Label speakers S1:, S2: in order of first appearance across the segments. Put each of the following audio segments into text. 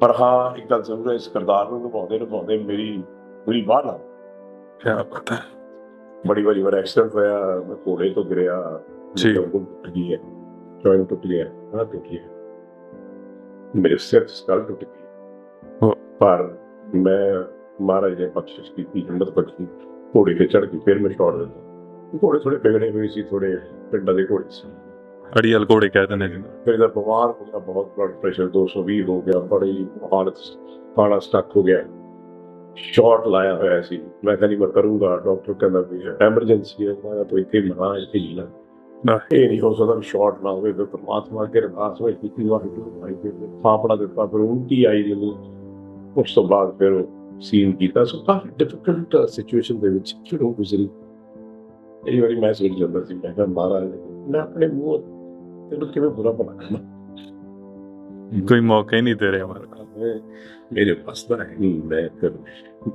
S1: ਪਰ ਹਾਂ ਇੱਕ ਗੱਲ ਸਮਝੋ ਇਸ ਕਿਰਦਾਰ ਨੂੰ ਨਿਭਾਉਂਦੇ ਨਿਭਾਉਂਦੇ ਮੇਰੀ ਮੇਰੀ ਬਾਹ ਨਾ
S2: ਕੀ ਬਾਤ ਹੈ।
S1: ਬੜੀ ਵਾਰੀ ਵਾਰ ਐਕਸੀਡੈਂਟ ਹੋਇਆ ਮੈਂ ਘੋੜੇ ਤੋਂ ਗਿਰਿਆ
S2: ਜੀ।
S1: ਉਂਗਲ ਟੁੱਟ ਗਈ ਹੈ ਜੋਇਨ ਟੁੱਟ ਗਿਆ ਹਾਂ ਟੁੱਟ ਗਿਆ ਮੇਰੇ ਸਿਰ ਸਕਲ ਟੁੱਟ ਗਈ। ਪਰ ਮੈਂ ਮਹਾਰਾਜ ਨੇ ਬਖਸ਼ਿਸ਼ ਕੀਤੀ ਹਿੰਮਤ ਬਖਸ਼ੀ ਘੋੜੇ ਤੇ ਚੜ੍ਹ ਕੇ ਫਿਰ ਮੈਂ ਛੋੜ ਦਿੱਤਾ। ਘੋੜੇ ਥੋੜੇ ਵਿਗੜੇ ਹੋਏ ਸੀ ਥੋੜੇ ਪਿੰਡਾਂ ਦੇ ਘੋੜੇ ਸੀ।
S2: ਅੜੀਅਲ ਘੋੜੇ ਕਹਿ ਦਿੰਦੇ ਜੀ
S1: ਫਿਰ ਇਹਦਾ ਬਿਮਾਰ ਹੋ ਗਿਆ ਬਹੁਤ ਬਲੱਡ ਪ੍ਰੈਸ਼ਰ 220 ਹੋ ਗਿਆ ਬੜੀ ਹਾਲਤ ਪਾਣਾ ਸਟਕ ਹੋ ਗਿਆ। ਸ਼ਾਰਟ ਲਾਇਆ ਹੋਇਆ ਸੀ। ਮੈਂ ਕਹਿੰਦੀ ਮੈਂ ਕਰੂੰਗਾ ਡਾਕਟਰ ਕਹਿੰਦਾ ਵੀ ਐਮਰਜੈਂਸੀ ਹੈ ਮੈਂ ਤਾਂ ਇੱਥੇ ਮਰਾਂ ਇੱਥੇ ਹੀ ਨਾ। ਇਹ ਨਹੀਂ ਹੋ ਸਕਦਾ ਵੀ ਸ਼ਾਰਟ ਨਾ ਹੋਵੇ ਫਿਰ ਪਰਮਾਤਮਾ ਕੇ ਅਰਦਾਸ ਹੋਈ ਕੀਤੀ ਵਾਹਿਗੁਰੂ ਭਾਈ ਦੇ ਫਾਪੜਾ ਦਿੱਤਾ ਫਿਰ ਉਲਟੀ ਆਈ ਮੈਨੂੰ। ਉਸ ਤੋਂ ਬਾਅਦ ਫਿਰ ਸੀਨ ਕੀਤਾ। ਸੋ ਕਾਫੀ ਡਿਫਿਕਲਟ ਸਿਚੁਏਸ਼ਨ ਦੇ ਵਿੱਚ ਜਦੋਂ ਗੁਜ਼ਰੀ? ਇਹ ਵਾਰੀ ਮੈਂ ਸੋਚ ਜਾਂਦਾ ਸੀ ਮੈਂ ਕਿਹਾ ਮਹਾਰਾਜ ਮੈਂ ਆਪਣੇ ਮੂੰਹ ਤੈਨੂੰ ਕਿਵੇਂ ਬੁਰਾ ਬਣਾ
S2: ਕੋਈ ਮੌਕਾ ਹੀ ਨਹੀਂ ਦੇ ਰਿਹਾ ਮਾਰ
S1: ਮੇਰੇ ਪਾਸ ਤਾਂ ਹੈ ਨਹੀਂ ਮੈਂ ਫਿਰ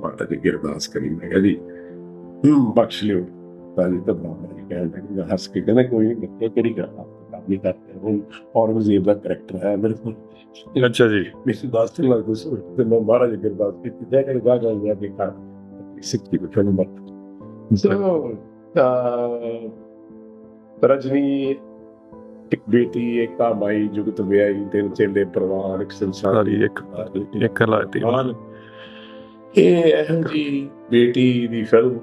S1: ਮਾਤਾ ਦੀ ਅਰਦਾਸ ਕਰੀ ਮੈਂ ਕਿਹਾ ਜੀ ਹੂੰ ਬਖਸ਼ ਲਿਓ ਤਾਂ ਜੀ ਤਾਂ ਬਾਬਾ ਜੀ ਕਹਿੰਦਾ ਕਿ ਹੱਸ ਕੇ ਕਹਿੰਦਾ ਕੋਈ ਨਹੀਂ ਬੱਚੇ ਕਿਹੜੀ ਗੱਲ ਆ ਕੰਮ ਨਹੀਂ ਕਰਦੇ ਹੁਣ ਔਰੰਗਜ਼ੇਬ ਦਾ ਕਰੈਕਟਰ ਹੈ ਮੇਰੇ ਕੋਲ
S2: ਅੱਛਾ ਜੀ
S1: ਮਿਸ ਦਾਸ ਤੇ ਲੱਗਦਾ ਸੀ ਤੇ ਮੈਂ ਮਹਾਰਾਜ ਦੀ ਅਰਦਾਸ ਕੀਤੀ ਜਾ ਕੇ ਗਾ ਗਾ ਗਿਆ ਦੇਖਾ ਸਿੱਖੀ ਕੋ ਚੋਂ ਮਤ ਸੋ ਰਜਨੀ ਇੱਕ ਬੇਟੀ ਇੱਕ ਆ ਮਾਈ ਜੁਗਤ ਵਿਆਹੀ ਤਿੰਨ ਚੇਲੇ ਪਰਿਵਾਰ ਇੱਕ ਸੰਸਾਰ
S2: ਸਾਰੀ ਇੱਕ ਇੱਕ ਲਾਤੀ
S1: ਇਹ ਇਹੋ ਜੀ ਬੇਟੀ ਦੀ ਫਿਲਮ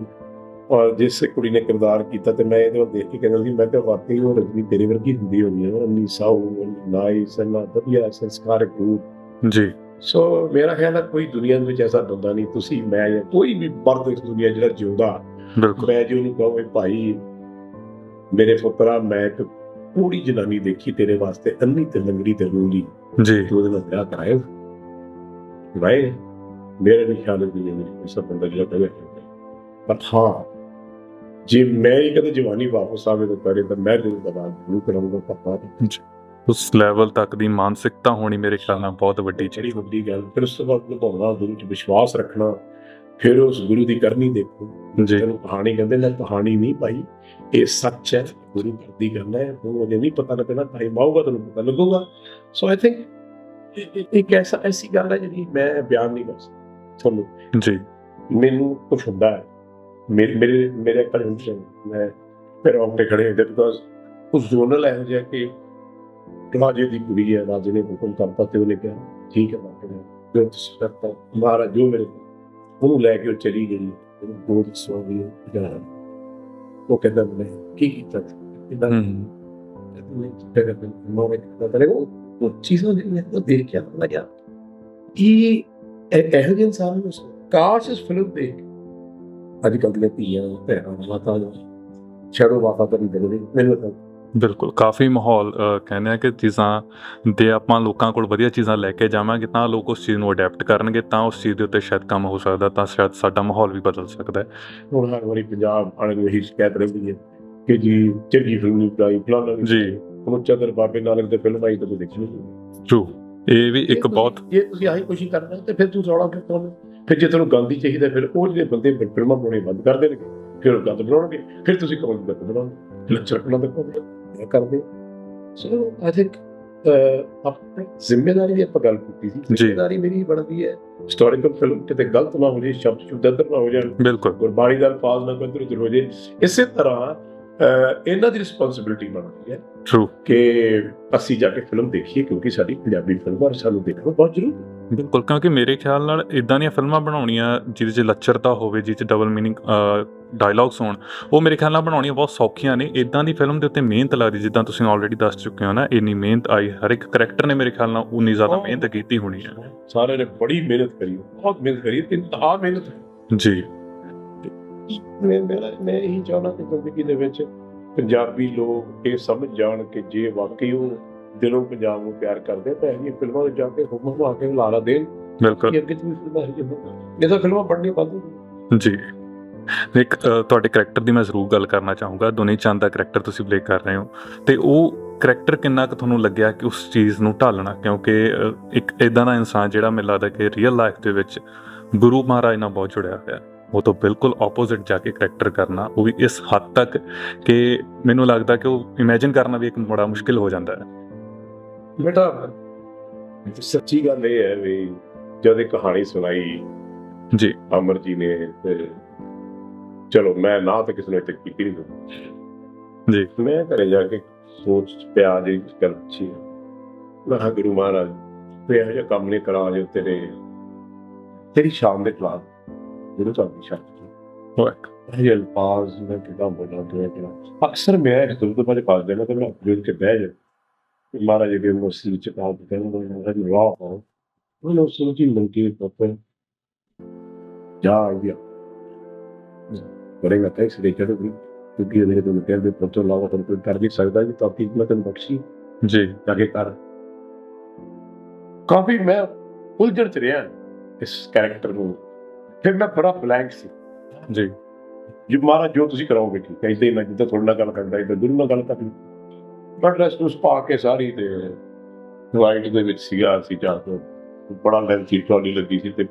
S1: ਔਰ ਜਿਸ ਕੁੜੀ ਨੇ ਕਿਰਦਾਰ ਕੀਤਾ ਤੇ ਮੈਂ ਇਹਦੇ ਵੱਲ ਦੇਖ ਕੇ ਕਹਿੰਦਾ ਸੀ ਮੈਂ ਕਿਹਾ ਵਾਕਈ ਉਹ ਰਜਨੀ ਤੇਰੇ ਵਰਗੀ ਹੁੰਦੀ ਹੋਣੀ ਹੈ ਇੰਨੀ ਸਾਊ ਇੰਨੀ ਨਾਈਸ ਇੰਨਾ ਵਧੀਆ ਸੰਸਕਾਰਕ ਰੂਪ
S2: ਜੀ।
S1: ਸੋ ਮੇਰਾ ਖਿਆਲ ਹੈ ਕੋਈ ਦੁਨੀਆ ਦੇ ਵਿੱਚ ਐਸਾ ਬੰਦਾ ਨਹੀਂ ਤੁਸੀਂ ਮੈਂ ਜਾਂ ਕੋਈ ਵੀ ਮਰਦ ਇਸ ਦੁਨੀਆ ਜਿਹੜਾ ਜਿਉਂਦਾ
S2: ਬਿਲਕੁਲ।
S1: ਮੈਂ ਜੀ ਉਹਨੂੰ ਕਹਾਂ ਵੀ ਭਾਈ ਮੇਰੇ ਪੁੱਤਰਾ ਮੈਂ ਇੱਕ ਪੂਰੀ ਜਨਾਨੀ ਦੇਖੀ ਤੇਰੇ ਵਾਸਤੇ ਅੰਨੀ ਤੇ ਲੰਗੜੀ ਤੇ ਰੂਲੀ
S2: ਜੀ।
S1: ਤੂੰ ਉਹਦੇ ਨਾਲ ਵਿਆਹ ਕਰਾਏ ਰਾਏ ਮੇਰੇ ਵਿੱਚ ਨਹੀਂ ਮੇਰੇ ਸਭ ਬੰਦਾ ਜਿਹੜਾ ਕਹੇ ਪਰ ਹਾਂ ਜੇ ਮੈਂ ਹੀ ਕਦੇ ਜਵਾਨੀ ਵਾਪਸ ਆਵੇ ਤਾਂ ਕਰੇ ਤਾਂ ਮੈਂ ਦਿਲ ਦਾ ਬਾਤ ਜ਼ਰੂਰ ਕਰਾਂਗਾ ਪੱਪਾ
S2: ਉਸ ਲੈਵਲ ਤੱਕ ਦੀ ਮਾਨਸਿਕਤਾ ਹੋਣੀ ਮੇਰੇ ਖਿਆਲ ਨਾਲ ਬਹੁਤ ਵੱਡੀ
S1: ਜਿਹੜੀ ਵੱਡੀ ਗੱਲ ਫਿਰ ਉਸ ਤੋਂ ਬਾਅਦ ਨਿਭਾਉਣਾ 'ਚ ਵਿਸ਼ਵਾਸ ਰੱਖਣਾ ਫਿਰ ਉਸ ਗੁਰੂ ਦੀ ਕਰਨੀ ਦੇਖੋ
S2: ਜੀ
S1: ਤੈਨੂੰ ਕਹਾਣੀ ਕਹਿੰਦੇ ਨਾ ਕਹਾਣੀ ਨਹੀਂ ਭਾਈ ਇਹ ਸੱਚ ਹੈ ਗੁਰੂ ਘਰ ਦੀ ਗੱਲ ਹੈ ਉਹ ਅਜੇ ਨਹੀਂ ਪਤਾ ਲੱਗਣਾ ਟਾਈਮ ਆਊਗਾ ਤੁਹਾਨੂੰ ਪਤਾ ਲੱਗੂਗਾ ਸੋ ਆਈ ਥਿੰਕ ਇੱਕ ਐਸਾ ਐਸੀ ਗੱਲ ਹੈ ਜਿਹੜੀ ਮੈਂ ਬਿਆਨ ਨਹੀਂ ਕਰ ਸਕਦਾ ਤੁਹਾਨੂੰ
S2: ਜੀ
S1: ਮੈਨੂੰ ਕੁਝ ਹੁੰਦਾ ਹੈ ਮੇਰੇ ਮੇਰੇ ਮੇਰੇ ਹੁੰਦੇ ਮੈਂ ਫਿਰ ਆਉਂਦੇ ਖੜੇ ਹੁੰਦੇ ਬਿਕਾਜ਼ ਉਸ ਜੋਨਲ ਇਹੋ ਜਿਹਾ ਕਿ ਰਾਜੇ ਦੀ ਕੁੜੀ ਹੈ ਰਾਜੇ ਨੇ ਹੁਕਮ ਕਰਤਾ ਤੇ ਉਹਨੇ ਕਿਹਾ ਠੀਕ ਹੈ ਬਾਕੀ ਜੋ ਤੁਸੀਂ ਕਰਤਾ ਮਹਾਰਾਜ ਜੋ ਮੇਰੇ ਉਹਨੂੰ ਲੈ ਕੇ ਉਹ ਚਲੀ ਗਈ ਉਹਨੂੰ ਬਹੁਤ ਸੋ ਗਈ ਉਹ ਕਹਿੰਦਾ ਮੈਂ ਕੀ ਕੀਤਾ
S2: ਹਮ
S1: ਮੈਂ ਕੀਤਾ ਕਰ ਮੈਂ ਕਰੇ ਉਹ ਉਹ ਚੀਜ਼ਾਂ ਜਿਹੜੀਆਂ ਉਹ ਦੇਖ ਕੇ ਆਉਂਦਾ ਗਿਆ ਇਹ ਇਹ- ਇਹੋ ਜਿਹੇ ਇਨਸਾਨ ਨੂੰ ਕਾਸ਼ ਇਸ ਫਿਲਮ ਦੇ ਅੱਜ ਕੱਲ੍ਹ ਦੀਆਂ ਧੀਆਂ ਭੈਣਾਂ ਮਾਤਾ ਨੂੰ ਛੜੋ ਵਾਪਾ ਕਰਨ ਦੇ ਮੈਨੂੰ ਤਾਂ
S2: ਬਿਲਕੁਲ ਕਾਫੀ ਮਾਹੌਲ ਕਹਿੰਦੇ ਆ ਕਿ ਚੀਜ਼ਾਂ ਦੇ ਆਪਾਂ ਲੋਕਾਂ ਕੋਲ ਵਧੀਆ ਚੀਜ਼ਾਂ ਲੈ ਕੇ ਜਾਵਾਂਗੇ ਤਾਂ ਲੋਕ ਉਸ ਚੀਜ਼ ਨੂੰ ਅਡਾਪਟ ਕਰਨਗੇ ਤਾਂ ਉਸ ਚੀਜ਼ ਦੇ ਉੱਤੇ ਸ਼ਾਇਦ ਕੰਮ ਹੋ ਸਕਦਾ ਤਾਂ ਸ਼ਾਇਦ ਸਾਡਾ ਮਾਹੌਲ ਵੀ ਬਦਲ ਸਕਦਾ ਹੈ।
S1: ਹੁਣ ਹਰ ਵਾਰੀ ਪੰਜਾਬ ਵਾਲੇ ਨੂੰ ਇਹੀ ਸ਼ਿਕਾਇਤ ਰਹਿੰਦੀ ਹੈ ਕਿ ਜੀ ਚੰਗੀ ਫਿਲਮ ਨਹੀਂ ਬਣਾਈ ਫਲਾਣਾ
S2: ਜੀ।
S1: ਹੁਣ ਚੰਦਰ ਬਾਬੇ ਨਾਨਕ ਦੇ ਫਿਲਮ ਆਈ ਤਾਂ ਦੇਖੀ ਨਹੀਂ।
S2: ਟਰੂ ਇਹ ਵੀ ਇੱਕ ਬਹੁਤ
S1: ਜੇ ਤੁਸੀਂ ਆਹੀ ਕੋਸ਼ਿਸ਼ ਕਰਨਾ ਤੇ ਫਿਰ ਤੂੰ ਰੌਲਾ ਕਿਉਂ ਪਾਉਣਾ ਫਿਰ ਜੇ ਤੁਹਾਨੂੰ ਗਾਂਧੀ ਚਾਹੀਦਾ ਫਿਰ ਉਹ ਜਿਹੜੇ ਬੰਦੇ ਫਿਲਮਾਂ ਬਣਾਉਣੇ ਬੰਦ ਕਰ ਦੇਣਗੇ ਫਿਰ ਉਹ ਗੰਦ ਬਣਾਉਣਗੇ ਫਿਰ ਤੁਸੀਂ ਕਮਲ ਗੰਦ ਬਣਾਉਣਗੇ ਲੱਚਰ ਬਣਾਉਣ ਦੇ ਕਰਦੇ। ਸੋ ਆਈ ਥਿੰਕ ਆਪਣੀ ਜ਼ਿੰਮੇਵਾਰੀ ਦੀ ਆਪਾਂ ਗੱਲ ਕੀਤੀ ਸੀ। ਜ਼ਿੰਮੇਵਾਰੀ ਮੇਰੀ ਬਣਦੀ ਹੈ ਹਿਸਟੋਰੀਕਲ ਫਿਲਮ ਕਿਤੇ ਗਲਤ ਨਾ ਹੋ ਜੇ ਸ਼ਬਦ ਸ਼ੁੱਧ ਇੱਧਰ ਨਾ ਹੋ ਜਾਣ।
S2: ਬਿਲਕੁਲ।
S1: ਗੁਰਬਾਣੀ ਦਾ ਅਲਫਾਜ਼ ਨਾ ਕੋਈ ਹੋ ਜੇ ਇਸੇ ਤਰ੍ਹਾਂ ਇਹਨਾਂ ਦੀ ਰਿਸਪੌਂਸਿਬਿਲਟੀ ਬਣਦੀ ਹੈ
S2: ਟਰੂ
S1: ਕਿ ਅਸੀਂ ਜਾ ਕੇ ਫਿਲਮ ਦੇਖੀਏ ਕਿਉਂਕਿ ਸਾਡੀ ਪੰਜਾਬੀ ਫਿਲਮ ਔਰ ਸਾਨੂੰ ਦੇਖਣਾ ਬਹੁਤ ਜ਼ਰੂਰੀ
S2: ਬਿਲਕੁਲ ਕਿਉਂਕਿ ਮੇਰੇ ਖਿਆਲ ਨਾਲ ਇਦਾਂ ਦੀਆਂ ਫਿਲਮਾਂ ਬਣਾਉਣੀਆਂ ਜਿਹਦੇ 'ਚ ਲੱਚਰਤਾ ਹੋਵੇ ਜਿਹਦੇ 'ਚ ਡਬਲ ਮੀਨਿੰਗ ਡਾਇਲੌਗਸ ਹੋਣ ਉਹ ਮੇਰੇ ਖਿਆਲ ਨਾਲ ਬਣਾਉਣੀਆਂ ਬਹੁਤ ਸੌਖੀਆਂ ਨੇ। ਇਦਾਂ ਦੀ ਫਿਲਮ ਦੇ ਉੱਤੇ ਮਿਹਨਤ ਲੱਗਦੀ ਜਿੱਦਾਂ ਤੁਸੀਂ ਆਲਰੇਡੀ ਦੱਸ ਚੁੱਕੇ ਹੋ ਨਾ ਇੰਨੀ ਮਿਹਨਤ ਆਈ ਹਰ ਇੱਕ ਕਰੈਕਟਰ ਨੇ ਮੇਰੇ ਖਿਆਲ ਨਾਲ ਉਨੀ ਜ਼ਿਆਦਾ ਮਿਹਨਤ ਕੀਤੀ ਹੋਣੀ ਹੈ।
S1: ਸਾਰਿਆਂ ਨੇ ਬੜੀ ਮਿਹਨਤ ਕਰੀ ਬਹੁਤ ਮਿਹਨਤ ਕਰੀ ਤੇ ਇੰਤਹਾ ਮਿਹਨਤ
S2: ਜੀ।
S1: ਮੈਂ ਮੈਂ ਇਹੀ ਚਾਹੁੰਦਾ ਕਿ ਜ਼ਿੰਦਗੀ ਦੇ ਵਿੱਚ ਪੰਜਾਬੀ ਲੋਕ ਇਹ ਸਮਝ ਜਾਣ ਕਿ ਜੇ ਵਾਕਈ ਉਹ ਦਿਲੋਂ ਪੰਜਾਬ ਨੂੰ ਪਿਆਰ ਕਰਦੇ ਤਾਂ ਇਹ ਫਿਲਮਾਂ ਵਿੱਚ ਜਾ ਕੇ ਹੁਕਮ ਹੁਕਮ ਆ ਕੇ ਲਾਰਾ ਦੇਣ।
S2: ਬਿਲਕੁਲ।
S1: ਕਿ ਅੱਗੇ ਵੀ ਫਿਲਮਾਂ ਇਹ ਜਿਹੀਆਂ ਇਹ ਤਾਂ ਫਿਲਮਾਂ ਬਣਨੀਆਂ ਬੰਦ ਹੋ।
S2: ਜੀ। ਇੱਕ ਤੁਹਾਡੇ ਕਰੈਕਟਰ ਦੀ ਮੈਂ ਜ਼ਰੂਰ ਗੱਲ ਕਰਨਾ ਚਾਹੂੰਗਾ। ਦੁਨੀ ਚੰਦ ਦਾ ਕਰੈਕਟਰ ਤੁਸੀਂ ਪਲੇ ਕਰ ਰਹੇ ਹੋ। ਤੇ ਉਹ ਕਰੈਕਟਰ ਕਿੰਨਾ ਕੁ ਤੁਹਾਨੂੰ ਲੱਗਿਆ ਕਿ ਉਸ ਚੀਜ਼ ਨੂੰ ਢਾਲਣਾ? ਕਿਉਂਕਿ ਇੱਕ ਇਦਾਂ ਦਾ ਇਨਸਾਨ ਜਿਹੜਾ ਮੈਨੂੰ ਲੱਗਦਾ ਕਿ ਰੀਅਲ ਲਾਈਫ ਦੇ ਵਿੱਚ ਗੁਰੂ ਮਹਾਰਾਜ ਨਾਲ ਬਹੁਤ ਜੁੜਿਆ ਹੋਇਆ। ਉਹ ਤੋਂ ਬਿਲਕੁਲ ਆਪੋਜ਼ਿਟ ਜਾ ਕੇ ਕਰੈਕਟਰ ਕਰਨਾ ਉਹ ਵੀ ਇਸ ਹੱਦ ਤੱਕ ਕਿ ਮੈਨੂੰ ਲੱਗਦਾ ਕਿ ਉਹ ਇਮੇਜਿਨ ਕਰਨਾ ਵੀ ਇੱਕ ਬੜਾ ਮੁਸ਼ਕਿਲ ਹੋ ਜਾਂਦਾ ਹੈ।
S1: ਬੇਟਾ ਸੱਚੀ ਗੱਲ ਇਹ ਹੈ ਵੀ ਜਦ ਇਹ ਕਹਾਣੀ ਸੁਣਾਈ
S2: ਜੀ।
S1: ਅਮਰ ਜੀ ਨੇ ਚਲੋ ਮੈਂ ਨਾ ਤਾਂ ਕਿਸੇ ਨੇ ਤੱਕ ਕੀਤੀ ਨਹੀਂ
S2: ਜੀ।
S1: ਮੈਂ ਘਰੇ ਜਾ ਕੇ ਸੋਚ ਪਿਆ ਜੀ ਗੱਲ ਪਿੱਛੇ। ਮੈਂ ਕਿਹਾ ਗੁਰੂ ਮਹਾਰਾਜ ਤੇ ਇਹੋ ਜਿਹਾ ਕੰਮ ਨਹੀਂ ਕਰਾ ਜੋ ਤੇਰੇ ਤੇਰੀ ਸ਼ਾਨ ਦੇ ਖਿਲਾਫ। ਗੁਰੂ ਸਾਹਿਬ ਦੀ ਸ਼ਾਨ
S2: ਹੋਇਆ
S1: ਇਹ ਜਿਹੇ ਅਲਫਾਜ਼ ਮੈਂ ਕਿਦਾਂ ਬੋਲਾਂ ਤੇ ਕਿਦਾਂ ਅਕਸਰ ਮੈਂ ਇਸ ਤੋਂ ਬਾਅਦ ਪਾਸ ਦੇਣਾ ਤੇ ਮੈਂ ਕੇ ਬਹਿ ਜਾ। ਕਿ ਮਹਾਰਾਜ ਜੀ ਨੂੰ ਸੀ ਚ ਕਹਾ ਤੇ ਕਹਿੰਦਾ ਮੈਂ ਰਾਹ ਹੋ ਉਹਨੂੰ ਸੋਚੀ ਲੰਕੀ ਪੱਪੇ ਜਾ ਆ ਗਿਆ। ਕਰੇਗਾ ਤਾਂ ਇਸ ਦੇ ਚੜ੍ਹ ਵੀ ਕਿਉਂਕਿ ਇਹਦੇ ਤੋਂ ਕਹਿ ਦੇ ਪੱਤੋਂ ਲਾਵਾ ਤਾਂ ਕੋਈ ਕਰ ਨਹੀਂ ਸਕਦਾ ਜੀ ਤਾਂ ਕਿ ਮੈਂ ਤੈਨੂੰ ਬਖਸ਼ੀ।
S2: ਜੀ।
S1: ਜਾ ਕੇ ਕਰ। ਕਾਫੀ ਮੈਂ ਉਲਝਣ ਚ ਰਿਹਾ ਇਸ ਕੈਰੈਕਟਰ ਨੂੰ। ਫਿਰ ਮੈਂ ਬੜਾ ਬਲੈਂਕ ਸੀ।
S2: ਜੀ।
S1: ਜੀ ਮਹਾਰਾਜ ਜੋ ਤੁਸੀਂ ਕਰਾਓਗੇ ਠੀਕ ਹੈ ਇਦਾਂ ਹੀ ਨਾ ਜਿੱਦਾਂ ਤੁਹਾਡੇ ਨਾਲ ਗੱਲ ਕਰਦਾ ਇਦਾਂ ਗੁਰੂ ਨਾਲ ਗੱਲ ਕਰਨੀ। ਬਟ ਰੈਸਟ ਉਸ ਪਾ ਕੇ ਸਾਰੀ ਤੇ ਵਾਈਟ ਦੇ ਵਿੱਚ ਸੀਗਾ ਅਸੀਂ ਜਾ ਕੇ। ਬੜਾ ਲੈਂਥੀ ਟਰਾਲੀ ਲੱਗੀ ਸੀ ਤੇ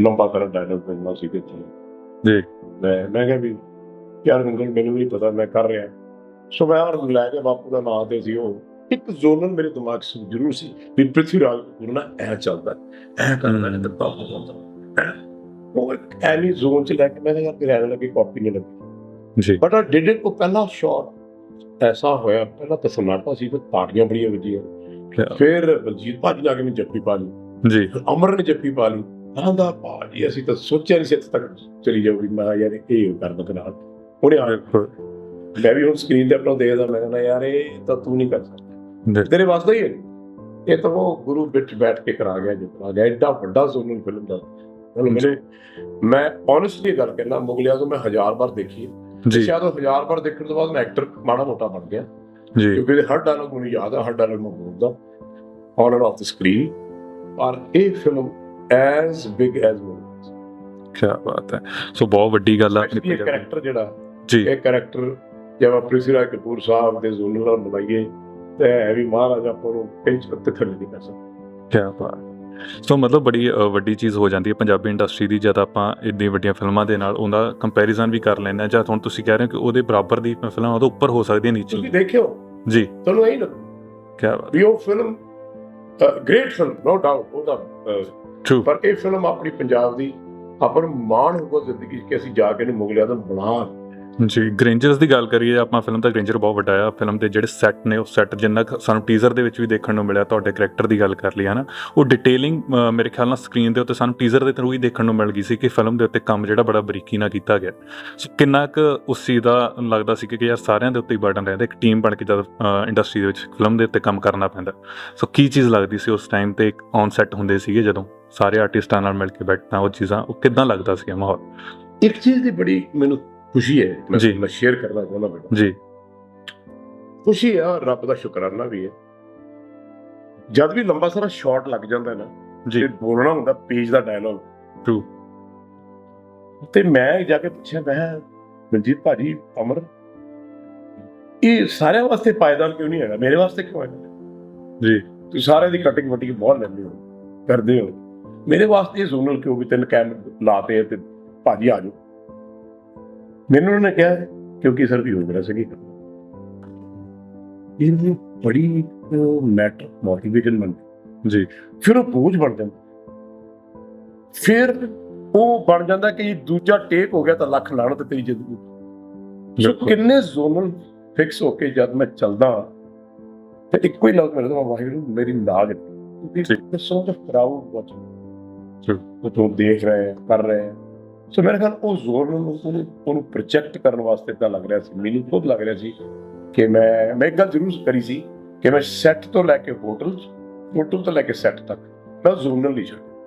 S1: ਲੰਬਾ ਕਰਨ ਡਾਇਲੌਗ ਬਣਨਾ ਸੀ ਕਿ
S2: ਜੀ।
S1: ਮੈਂ ਮੈਂ ਕਿਹਾ ਵੀ ਯਾਰ ਅੰਕਲ ਮੈਨੂੰ ਨਹੀਂ ਪਤਾ ਮੈਂ ਕਰ ਰਿਹਾ। ਸੋ ਮੈਂ ਹਰ ਲੈ ਕੇ ਬਾਪੂ ਦਾ ਨਾਂ ਤੇ ਸੀ ਉਹ। ਇੱਕ ਜ਼ੋਨਲ ਮੇਰੇ ਦਿਮਾਗ 'ਚ ਜ਼ਰੂਰ ਸੀ ਵੀ ਪ੍ਰਿਥਵੀ ਰਾਜ ਗੁਰੂ ਨਾ ਐ ਚੱਲਦਾ ਐ ਕਰਦਾ ਨੇ ਤੇ ਬਾਪੂ ਹੁੰਦਾ ਉਹ ਐਨੀ ਜ਼ੋਨ 'ਚ ਲੈ ਕੇ ਮੈਂ ਕਿਹਾ ਯਾਰ ਰਹਿਣ ਲੱਗੀ ਕਾਪੀ ਨਹੀਂ ਲੱਗੀ।
S2: ਜੀ।
S1: ਬਟ ਆ ਡਿਡ ਇਟ ਉਹ ਪਹਿਲਾ ਸ਼ਾਟ ਐਸਾ ਹੋਇਆ ਪਹਿਲਾਂ ਤਾਂ ਸਨਾਟਾ ਸੀ ਤੇ ਪਾਰਟੀਆਂ ਬੜੀਆਂ ਵੱਜੀਆਂ। ਫਿਰ ਬਲਜੀਤ ਭਾਜੀ ਜਾ ਕੇ ਮੈਂ ਜੱਫੀ ਪਾ ਲਈ।
S2: ਜੀ।
S1: ਫਿਰ ਅਮਰ ਨੇ ਜੱਫੀ ਪਾ ਲਈ। ਆਂਦਾ ਭਾਜੀ ਅਸੀਂ ਤਾਂ ਸੋਚਿਆ ਨਹੀਂ ਸੀ ਇੱਥੇ ਤੱਕ ਚਲੀ ਜਾਊਗੀ। ਮੈਂ ਯਾਰ ਇਹ ਕਰ ਬਕ ਨਾਲ। ਉਹਨੇ ਆ ਮੈਂ ਵੀ ਹੁਣ ਸਕਰੀਨ ਤੇ ਆਪਣਾ ਦੇਖਦਾ ਮੈਂ ਕਹਿੰਦਾ ਯਾਰ ਇਹ ਤਾਂ ਤੂੰ ਨਹੀਂ ਕਰ ਸਕਦਾ। ਤੇਰੇ ਵਾਸਤੇ ਹੀ। ਇਹ ਤਾਂ ਉਹ ਗੁਰੂ ਵਿੱਚ ਬੈਠ ਕੇ ਕਰਾ ਗਿਆ ਜੋ ਕਰਾ ਗਿਆ। ਐਡਾ ਵੱਡਾ ਜ਼ੋਨਲ ਫਿਲਮ ਦਾ। ਹੁਣ ਮੈਨੂੰ ਮੈਂ ਓਨੈਸਟਲੀ ਗੱਲ ਕਹਿਣਾ ਮੁਗਲਿਆ ਤੋਂ ਮੈਂ ਹਜ਼ਾਰ ਵਾਰ ਦੇਖੀ
S2: ਜੀ।
S1: ਸ਼ਾਇਦ ਉਹ ਹਜ਼ਾਰ ਵਾਰ ਦੇਖਣ ਤੋਂ ਬਾਅਦ ਮੈਂ ਐਕਟਰ ਮਾੜਾ ਮੋਟਾ ਬਣ ਗਿਆ।
S2: ਜੀ।
S1: ਕਿਉਂਕਿ ਹਰ ਡਾਇਲੌਗ ਮੈਨੂੰ ਯਾਦ ਆ ਹਰ ਡਾਇਲੌਗ ਮੈਂ ਬੋਲਦਾ। On and off the screen ਪਰ ਇਹ film as big as movie
S2: ਕੀ ਬਾਤ ਹੈ। ਸੋ ਬਹੁਤ ਵੱਡੀ ਗੱਲ ਆ।
S1: ਇਹ ਕੈਰੈਕਟਰ ਜਿਹੜਾ
S2: ਜੀ।
S1: ਇਹ ਕੈਰੈਕਟਰ ਜਿਵੇਂ ਪ੍ਰਿਥਵੀਰਾਜ ਕਪੂਰ ਸਾਹਿਬ ਦੇ ਜ਼ੋਨਲ ਨਾਲ ਮਿਲਾਈਏ ਤੇ ਵੀ ਮਹਾਰਾਜਾ ਨੂੰ ਪਿੰਚ ਤੇ ਥੱਲੇ ਨਹੀਂ ਕਰ ਸਕਦਾ।
S2: ਕਿਆ ਬਾਤ ਸੋ ਮਤਲਬ ਬੜੀ ਵੱਡੀ ਚੀਜ਼ ਹੋ ਜਾਂਦੀ ਹੈ ਪੰਜਾਬੀ ਇੰਡਸਟਰੀ ਦੀ ਜਦ ਆਪਾਂ ਇੰਨੀ ਵੱਡੀਆਂ ਫਿਲਮਾਂ ਦੇ ਨਾਲ ਉਹਦਾ ਕੰਪੈਰੀਜ਼ਨ ਵੀ ਕਰ ਲੈਂਦੇ ਜਾਂ ਹੁਣ ਤੁਸੀਂ ਕਹਿ ਰਹੇ ਹੋ ਕਿ ਉਹਦੇ ਬਰਾਬਰ ਦੀ ਫਿਲਮ ਉਹਦੇ ਉੱਪਰ ਹੋ ਸਕਦੀ ਹੈ ਨੀਚੇ
S1: ਤੁਸੀਂ ਦੇਖਿਓ।
S2: ਜੀ।
S1: ਤੁਹਾਨੂੰ ਇਹੀ ਲੱਗੂ
S2: ਕਿਆ ਬਾਤ।
S1: ਵੀ ਉਹ film great film no doubt ਉਹਦਾ
S2: ਟਰੂ
S1: ਪਰ ਇਹ ਫਿਲਮ ਆਪਣੀ ਪੰਜਾਬ ਦੀ ਆਪਾਂ ਨੂੰ ਮਾਣ ਹੋਊਗਾ ਜ਼ਿੰਦਗੀ ਕਿ ਅਸੀਂ ਜਾ ਕੇ ਇਹਨੂੰ ਮੁਗਲਿਆਂ ਤੋਂ ਬਣਾ
S2: ਜੀ ਗ੍ਰੇਂਜਰਸ ਦੀ ਗੱਲ ਕਰੀਏ, ਆਪਾਂ ਫਿਲਮ ਦਾ ਗ੍ਰੇਂਜਰ ਬਹੁਤ ਵੱਡਾ ਆ। ਫਿਲਮ ਦੇ ਜਿਹੜੇ ਸੈੱਟ ਨੇ, ਉਹ ਸੈੱਟ ਜਿੰਨਾ ਕੁ ਸਾਨੂੰ ਟੀਜ਼ਰ ਦੇ ਵਿੱਚ ਵੀ ਦੇਖਣ ਨੂੰ ਮਿਲਿਆ, ਤੁਹਾਡੇ ਕੈਰੈਕਟਰ ਦੀ ਗੱਲ ਕਰ ਲਈ, ਹਨਾ? ਉਹ ਡਿਟੇਲਿੰਗ ਮੇਰੇ ਖਿਆਲ ਨਾਲ ਸਕਰੀਨ ਦੇ ਉੱਤੇ ਸਾਨੂੰ ਟੀਜ਼ਰ ਦੇ ਥਰੂ ਹੀ ਦੇਖਣ ਨੂੰ ਮਿਲ ਗਈ ਸੀ ਕਿ ਫਿਲਮ ਦੇ ਉੱਤੇ ਕੰਮ ਜਿਹੜਾ ਬੜਾ ਬਰੀਕੀ ਨਾਲ ਕੀਤਾ ਗਿਆ। ਸੋ ਕਿੰਨਾ ਕੁ ਉਸ ਚੀਜ਼ ਦਾ ਲੱਗਦਾ ਸੀ ਕਿ ਯਾਰ ਸਾਰਿਆਂ ਦੇ ਉੱਤੇ ਹੀ ਬਰਡਨ ਰਹਿੰਦਾ, ਇੱਕ ਟੀਮ ਬਣ ਕੇ ਜਦ ਇੰਡਸਟਰੀ ਦੇ ਵਿੱਚ ਫਿਲਮ ਦੇ ਉੱਤੇ ਕੰਮ ਕਰਨਾ ਪੈਂਦਾ। ਸੋ ਕੀ ਚੀਜ਼ ਲੱਗਦੀ ਸੀ ਉਸ ਟਾਈਮ ਤੇ ਔਨ ਸੈੱਟ ਹੁੰਦੇ ਸੀਗੇ ਜਦੋਂ ਸਾਰੇ ਆਰਟਿਸਟਾਂ ਨਾਲ ਮਿਲ ਕੇ ਬੈਠਣਾ, ਉਹ ਚੀਜ਼ਾਂ, ਉਹ ਕਿੱਦਾਂ ਲੱਗਦਾ ਸੀ ਮਾਹੌਲ?
S1: ਇੱਕ ਚੀਜ਼ ਦੀ ਬੜੀ ਮੈਨੂੰ ਖੁਸ਼ੀ ਹੈ ਮੈਂ
S2: ਜੀ।
S1: ਮੈਂ ਸ਼ੇਅਰ ਕਰਨਾ ਚਾਹੁੰਦਾ ਬੇਟਾ
S2: ਜੀ।
S1: ਖੁਸ਼ੀ ਆ ਰੱਬ ਦਾ ਸ਼ੁਕਰਾਨਾ ਵੀ ਹੈ ਜਦ ਵੀ ਲੰਬਾ ਸਾਰਾ ਸ਼ਾਟ ਲੱਗ ਜਾਂਦਾ ਹੈ ਨਾ
S2: ਜੀ।
S1: ਤੇ ਬੋਲਣਾ ਹੁੰਦਾ ਪੇਜ ਦਾ ਡਾਇਲੌਗ
S2: True.
S1: ਤੇ ਮੈਂ ਜਾ ਕੇ ਪੁੱਛਿਆ ਮੈਂ ਕਿਹਾ, ਮਨਜੀਤ ਭਾਜੀ ਅਮਰ ਇਹ ਸਾਰਿਆਂ ਵਾਸਤੇ ਪਾਇਦਾਨ ਕਿਉਂ ਨਹੀਂ ਹੈਗਾ? ਮੇਰੇ ਵਾਸਤੇ ਕਿਉਂ ਹੈਗਾ?
S2: ਜੀ।
S1: ਤੁਸੀਂ ਸਾਰੇ ਦੀ ਕਟਿੰਗ ਵਟਿੰਗ ਬਹੁਤ ਲੈਂਦੇ ਹੋ ਕਰਦੇ ਹੋ। ਮੇਰੇ ਵਾਸਤੇ ਇਹ ਜ਼ੋਨਲ ਕਿਉਂ ਵੀ ਤਿੰਨ ਕੈਮਰੇ ਲਾਤੇ ਆ ਤੇ ਭਾਜੀ ਆ ਜਾਓ। ਮੈਨੂੰ ਉਹਨੇ ਕਿਹਾ ਕਿਉਂਕਿ ਸਰ ਵੀ ਹੋ ਗਿਆ ਸੀ ਇਹ ਬੜੀ ਮੈਟਰ ਮੋਟੀਵੇਸ਼ਨ ਬਣ
S2: ਜੀ
S1: ਫਿਰ ਉਹ ਬੋਝ ਬਣ ਜਾਂਦਾ ਫਿਰ ਉਹ ਬਣ ਜਾਂਦਾ ਕਿ ਦੂਜਾ ਟੇਕ ਹੋ ਗਿਆ ਤਾਂ ਲੱਖ ਲਾਣਤ ਤੇਰੀ ਜ਼ਿੰਦਗੀ ਸੋ। ਕਿੰਨੇ ਜ਼ੋਨਲ ਫਿਕਸ ਹੋ ਕੇ ਜਦ ਮੈਂ ਚੱਲਦਾ ਤੇ ਇੱਕੋ ਹੀ ਲਫ਼ਜ਼ ਮੇਰੇ ਤੋਂ ਵਾਹਿਗੁਰੂ ਮੇਰੀ
S2: ਜੀ।
S1: ਤੇ ਸੋ ਦ ਪ੍ਰਾਊਡ ਵਾਚ
S2: ਜੀ।
S1: ਉਹ ਤੋਂ ਦੇਖ ਰਹੇ ਕਰ ਰਹੇ। ਸੋ ਮੇਰੇ ਖਿਆਲ ਉਹ ਜ਼ੋਰ ਨੂੰ ਉਹਨੂੰ ਉਹਨੂੰ ਪ੍ਰੋਜੈਕਟ ਕਰਨ ਵਾਸਤੇ ਤਾਂ ਲੱਗ ਰਿਹਾ ਸੀ। ਮੈਨੂੰ ਖੁਦ ਲੱਗ ਰਿਹਾ ਸੀ ਕਿ ਮੈਂ ਮੈਂ ਇੱਕ ਗੱਲ ਜ਼ਰੂਰ ਕਰੀ ਸੀ ਕਿ ਮੈਂ ਸੈੱਟ ਤੋਂ ਲੈ ਕੇ ਹੋਟਲ ਹੋਟਲ ਤੋਂ ਲੈ ਕੇ ਸੈੱਟ ਤੱਕ, ਮੈਂ ਜ਼ੋਨਲ ਨਹੀਂ ਛੱਡ